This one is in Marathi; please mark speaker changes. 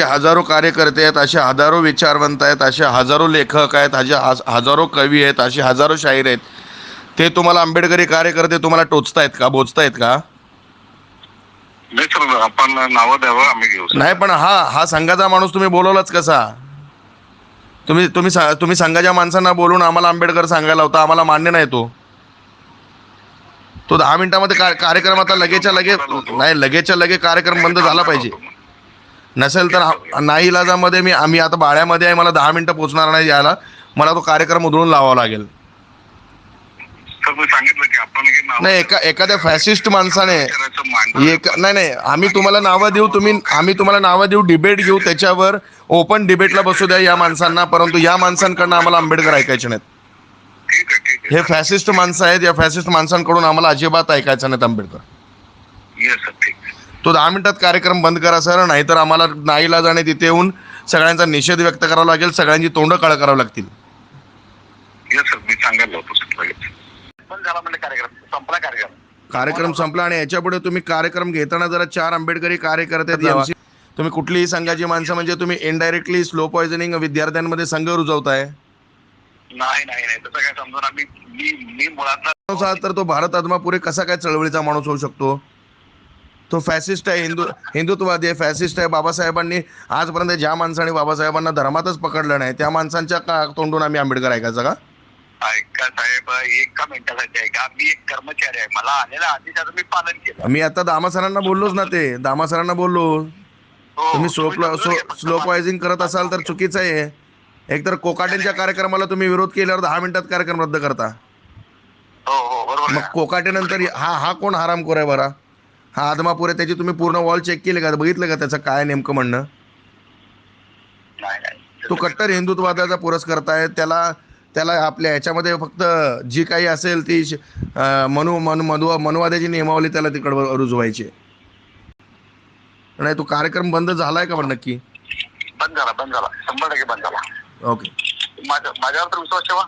Speaker 1: हजारो कार्यकर्ते आहेत असे हजारो विचारवंत आहेत असे हजारो लेखक आहेत असे हज- हजारो कवी आहेत असे हजारो शाहीर आहेत. ते तुम्हाला आंबेडकरी कार्यकर्ते तुम्हाला टोचतायत का बोचतायत का?
Speaker 2: आपण नावं द्यावं आम्ही घेऊ.
Speaker 1: नाही पण हा हा संघाचा माणूस तुम्ही बोलवलाच कसा? तुम्ही तुम्ही तुम्ही संघाच्या माणसांना बोलून आम्हाला आंबेडकर सांगायला होता आम्हाला मान्य नाही तो. तो दहा मिनिटामध्ये का- कार्यक्रम आता लगेचच्या लगे नाही लगेचच्या लगे कार्यक्रम बंद झाला पाहिजे. नसेल तर नाही इलाजामध्ये मी आम्ही आता बाळ्यामध्ये आहे मला दहा मिनिटं पोचणार नाही यायला. मला तो कार्यक्रम उधळून लावावा लागेल. नाही एका एखाद्या फॅसिस्ट माणसाने नाही नाही आम्ही तुम्हाला नावं देऊ तुम्ही आम्ही तुम्हाला नावं देऊ डिबेट घेऊ त्याच्यावर ओपन डिबेटला बसू द्या या माणसांना परंतु या माणसांकडनं आम्हाला आंबेडकर ऐकायचे नाहीत. हे फॅसिस्ट माणसं आहेत या फॅसिस्ट माणसांकडून आम्हाला अजिबात ऐकायचं नाहीत आंबेडकर. तो दहा मिनिटात कार्यक्रम बंद करा सर. नाहीतर आम्हाला नाईला जाणे तिथे येऊन सगळ्यांचा निषेध व्यक्त करावा लागेल सगळ्यांची तोंड काळ करावं लागतील.
Speaker 2: येस सर मी सांगायला होतो सर लगेच. पण झाला म्हणजे कार्यक्रम. संपला कार्यक्रम.
Speaker 1: कार्यक्रम संपला आणि याच्यापुढे तुम्ही कार्यक्रम घेताना जरा चार आंबेडकरी कार्यकर्ते आहेत. तुम्ही कुठलीही संघाची माणसं म्हणजे तुम्ही इनडायरेक्टली स्लो पॉयझनिंग विद्यार्थ्यांमध्ये संघ रुजवताय.
Speaker 2: नाही नाही नाही. तसं काय समजून आम्ही मी मी मुळात
Speaker 1: माणूस आहात तर तो भारत आत्मा पुरे कसा काय चळवळीचा माणूस होऊ शकतो? तो फॅसिस्ट आहे हिंदू हिंदुत्ववादी आहे फॅसिस्ट आहे बाबासाहेबांनी आजपर्यंत ज्या माणसाने बाबासाहेबांना धर्मातच पकडलं नाही त्या माणसांच्या का तोंडून आम्ही आंबेडकर ऐकायचा का?
Speaker 2: ऐका साहेब एका मिनिटासाठी ऐका. मी एक कर्मचारी आहे. मला आलेल्या आदेशाचं मी पालन केलं.
Speaker 1: मी आता दामा सरांना बोललोच ना ते. दामा सरांना बोललो.
Speaker 2: हो,
Speaker 1: तुम्ही स्लो
Speaker 2: तुम्ही समजून घ्या फक्त
Speaker 1: स्लो
Speaker 2: मला.
Speaker 1: पॉयझिंग करत असाल तर चुकीचं आहे. एकतर कोकाटेंच्या कार्यक्रमाला तुम्ही विरोध केल्यावर दहा मिनिटात कार्यक्रम रद्द करता.
Speaker 2: हो हो
Speaker 1: मग
Speaker 2: आहे.
Speaker 1: कोकाटेनंतर हा हा कोण हरामखोर आहे बरा? हा आदमापूर आहे त्याची तुम्ही पूर्ण वॉल चेक केली का? बघितलं का त्याचं काय नेमकं म्हणणं? तो कट्टर हिंदुत्ववादाचा पुरस्कर्ता आहे. त्याला त्याला आपल्या ह्याच्यामध्ये फक्त जी काही असेल ती मनु मनु मधु मनुवाद्याची नियमावली त्याला तिकडं रुजवायची. नाही तो कार्यक्रम बंद झालाय का पण नक्की?
Speaker 2: बंद झाला बंद झाला. शंभर टक्के बंद झाला.
Speaker 1: ओके.
Speaker 2: माझ्या माझ्यावर तर विश्वास ठेवा.